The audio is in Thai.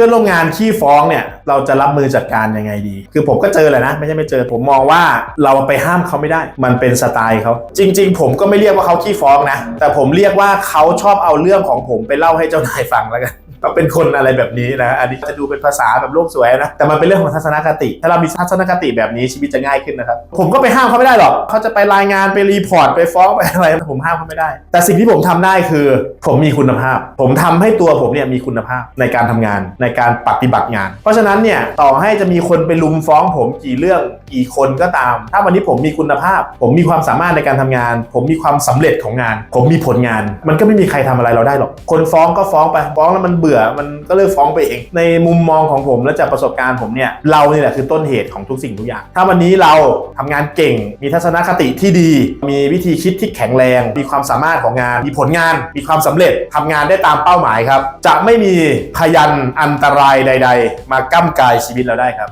พื่อนร่วมงานขี้ฟ้องเนี่ยเราจะรับมือจัดการยังไงดี คือผมก็เจอแหละนะ ไม่ใช่ไม่เจอ ผมมองว่าเราไปห้ามเขาไม่ได้ มันเป็นสไตล์เขาจริง ๆ ผมก็ไม่เรียกว่าเขาขี้ฟ้องนะ แต่ผมเรียกว่าเขาชอบเอาเรื่องของผมไปเล่าให้เจ้านายฟังแล้วกันก็เป็นคนอะไรแบบนี้นะ อันนี้จะดูเป็นภาษาแบบโลกสวยนะ แต่มันเป็นเรื่องของทัศนคติ ถ้าเรามีทัศนคติแบบนี้ชีวิตจะง่ายขึ้นนะครับ ผมก็ไปห้ามเขาไม่ได้หรอก เขาจะไปรายงานไปรีพอร์ตไปฟ้องไปอะไร ผมห้ามเขาไม่ได้ แต่สิ่งที่ผมทำได้คือ ผมมีคุณภาพ ผมทำให้ตัวผมเนี่ยมีคุณภาพในการทำงานในการปฏิบัติงาน เพราะฉะนั้นเนี่ยต่อให้จะมีคนไปลุมฟ้องผมกี่เรื่องกี่คนก็ตาม ถ้าวันนี้ผมมีคุณภาพ ผมมีความสามารถในการทำงาน ผมมีความสำเร็จของงาน ผมมีผลงาน มันก็ไม่มีใครทำอะไรเราได้หรอก คนฟ้องก็ฟ้องไปฟ้องแล้วมันเบื่อมันก็เลิกฟ้องไปเอง ในมุมมองของผมและจากประสบการณ์ผมเนี่ยเราเนี่ยแหละคือต้นเหตุของทุกสิ่งทุกอย่าง ถ้าวันนี้เราทำงานเก่ง มีทัศนคติที่ดี มีวิธีคิดที่แข็งแรง มีความสามารถของงาน มีผลงาน มีความสำเร็จทำงานได้ตามเป้าหมายครับ จะไม่มีพยันอันตรายใด ๆ มาก้ำกายชีวิตเราได้ครับ